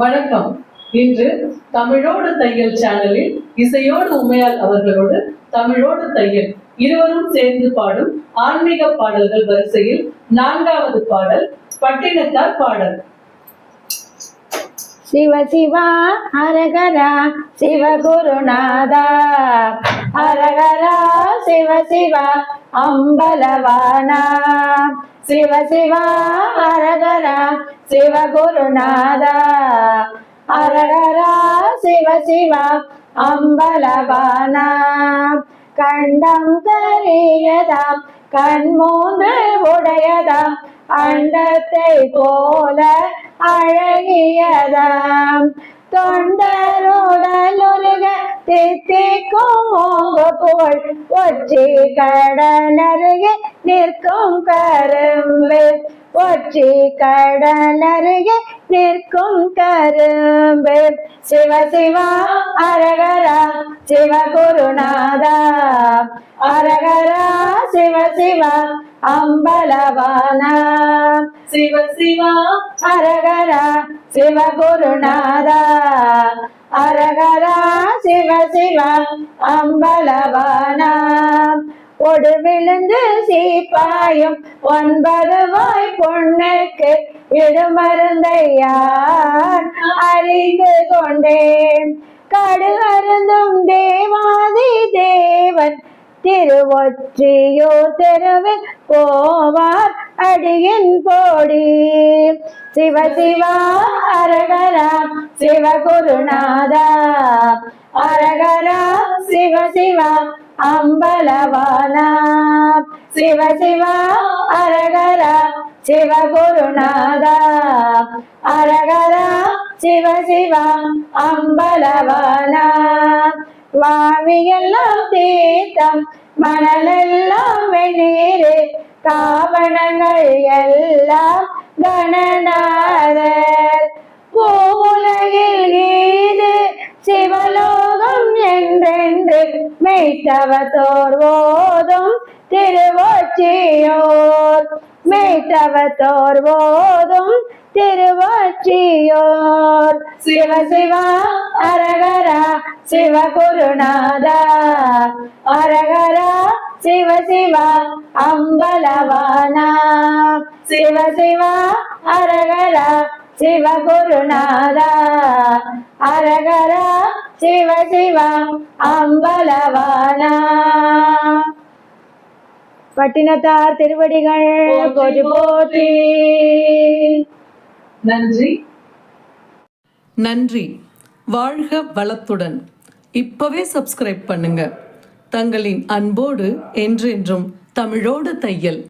வணக்கம். இன்று தமிழோடு தையல் சேனலில் இசையோடு உமையால் அவர்களோடு தமிழோடு தையல் இருவரும் சேர்ந்து பாடும் ஆன்மீக பாடல்கள் வரிசையில் நான்காவது பாடல் பட்டினத்தார் பாடல். சிவ சிவா ஹரகரா சிவகுருநாதா ஹரகரா சிவ சிவா அம்பலவானா. சிவ சிவா ஹரகரா சிவகுருநாதா ஹரகரா சிவ சிவா அம்பலவானா. கண்டம் கரியதாம் கண் மூன்று உடையதாம் அண்டத்தை போல அழகியதாம். தொண்டருடலுருக தித்திக்கும் ஓங்க போல் ஒற்றி கடலருகே நிற்கும் கரும்பு. ஒற்றி கடலருகே நிற்கும் கரும்பு. சிவ சிவா அரகரா சிவ குருநாதா. அரகரா சிவ சிவா அம்பலவானா. சிவ சிவா அரகரா சிவகுருநாதா அரகரா சிவ சிவா அம்பலவானா. ஒடு விழுந்து சீப்பாயும் ஒன்பது வாய் பொண்ணுக்கு இடுமருந்தையார் அறிந்து கொண்டேன். கடுகருந்தும் தேவாதி தேவன் திருவொற்றியூர் தெருவில் போவார் அடியின் போடி சிவ சிவா அரகரா சிவ குருநாதா. அரகரா சிவ சிவா அம்பலவானா. சிவ சிவா அரகரா சிவ குருநாதா. அரகரா சிவ சிவா அம்பலவானா. வாவியெல்லாம் தீர்த்தம் மணலெல்லாம் காவணங்கள் எல்லாம் கணநாதர். பூவுலகில் கீது சிவலோகம் என்றென்று மெய்த்தவத்தோர் ஓதும் திருவொச்சியோர் மெய்த்தவத்தோர் ஓதும் திருவொச்சியோர் சிவ சிவா அரகரா சிவ குருநாதா அரகரா சிவ சிவா அம்பலவானா. சிவ சிவா அரகரா சிவகுருநாதா அரகரா சிவ சிவா அம்பலவானா. பட்டினத்தார் திருவடிகள் போற்றி போற்றி நன்றி. நன்றி. வாழ்க வளத்துடன். இப்பவே சப்ஸ்கிரைப் பண்ணுங்க. தங்களின் அன்போடு என்றென்றும் தமிழோடு தையல்.